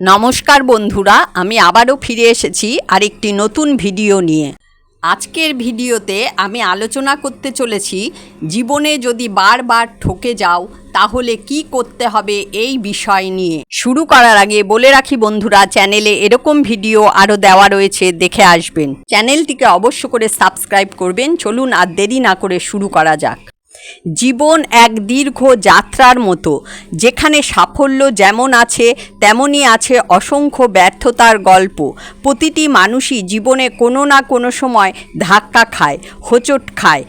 নমস্কার বন্ধুরা, আমি আবারও ফিরে এসেছি আরেকটি নতুন ভিডিও নিয়ে। আজকের ভিডিওতে আমি আলোচনা করতে চলেছি, জীবনে যদি বারবার ঠকে যাও, তাহলে কি করতে হবে এই বিষয় নিয়ে। শুরু করার আগে বলে রাখি বন্ধুরা, চ্যানেলে এরকম ভিডিও আরও দেওয়া রয়েছে, দেখে আসবেন। চ্যানেলটিকে অবশ্য করে সাবস্ক্রাইব করবেন, চলুন আর দেরি না করে শুরু করা যাক। জীবন এক দীর্ঘ যাত্রার মতো। যেখানে সাফল্য যেমন আছে, তেমনই আছে অসংখ্য ব্যর্থতার গল্প। প্রতিটি মানুষই জীবনে কোনো না কোনো সময় ধাক্কা খায়, হোঁচট খায়।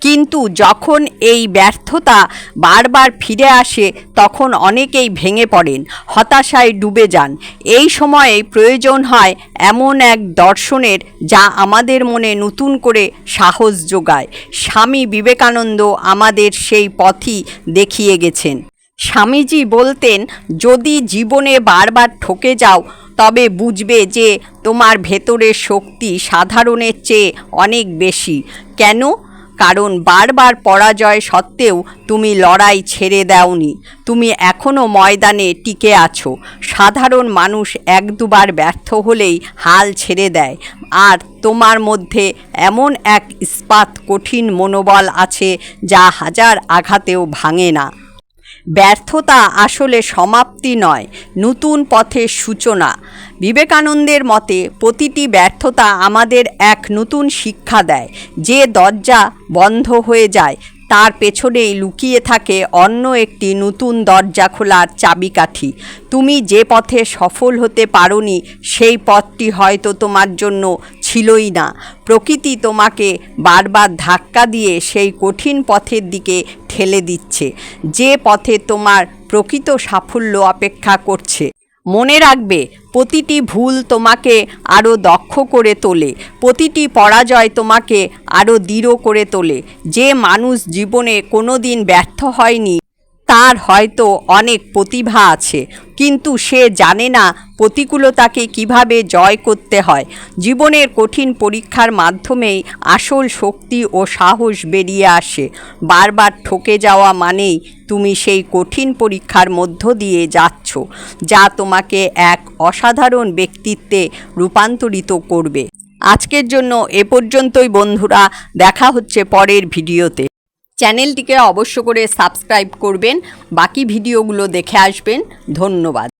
কিন্তু যখন এই ব্যর্থতা বারবার ফিরে আসে, তখন অনেকেই ভেঙে পড়েন, হতাশায় ডুবে যান। এই সময়ে প্রয়োজন হয় এমন এক দর্শনের যা আমাদের মনে নতুন করে সাহস যোগায়। স্বামী বিবেকানন্দ আমাদের সেই পথই দেখিয়ে গেছেন। স্বামীজি বলতেন, যদি জীবনে বারবার ঠকে যাও, তবে বুঝবে যে তোমার ভেতরের শক্তি সাধারণের চেয়ে অনেক বেশি। কেন? কারণ বারবার পরাজয় সত্ত্বেও তুমি লড়াই ছেড়ে দাওনি। তুমি এখনও ময়দানে টিকে আছো। সাধারণ মানুষ এক দুবার ব্যর্থ হলেই হাল ছেড়ে দেয়। আর তোমার মধ্যে এমন এক ইস্পাত কঠিন মনোবল আছে যা হাজার আঘাতেও ভাঙে না। ব্যর্থতা আসলে সমাপ্তি নয়, নতুন পথের সূচনা। বিবেকানন্দের মতে, প্রতিটি ব্যর্থতা আমাদের এক নতুন শিক্ষা দেয়। যে দরজা বন্ধ হয়ে যায়, তার পেছনেই লুকিয়ে থাকে অন্য একটি নতুন দরজা খোলার চাবিকাঠি। তুমি যে পথে সফল হতে পারোনি, সেই পথটি হয়তো তোমার জন্য ছিলই না। প্রকৃতি তোমাকে বারবার ধাক্কা দিয়ে সেই কঠিন পথের দিকে ঠেলে দিচ্ছে। যে পথে তোমার প্রকৃত সাফল্য অপেক্ষা করছে। মনে রাখবে, প্রতিটি ভুল তোমাকে আরও দক্ষ করে তোলে, প্রতিটি পরাজয় তোমাকে আরও দৃঢ় করে তোলে। যে মানুষ জীবনে কোনো দিন ব্যর্থ হয়নি তার হয়তো অনেক প্রতিভা আছে, কিন্তু সে জানে না প্রতিকূলতাকে কীভাবে জয় করতে হয়। জীবনের কঠিন পরীক্ষার মাধ্যমেই আসল শক্তি ও সাহস বেরিয়ে আসে। বারবার ঠকে যাওয়া মানেই তুমি সেই কঠিন পরীক্ষার মধ্য দিয়ে যাচ্ছ, যা তোমাকে এক অসাধারণ ব্যক্তিত্বে রূপান্তরিত করবে। আজকের জন্য এ পর্যন্তই বন্ধুরা, দেখা হচ্ছে পরের ভিডিওতে। চ্যানেলটিকে অবশ্য করে সাবস্ক্রাইব করবেন বাকি ভিডিওগুলো দেখে আসবেন। ধন্যবাদ।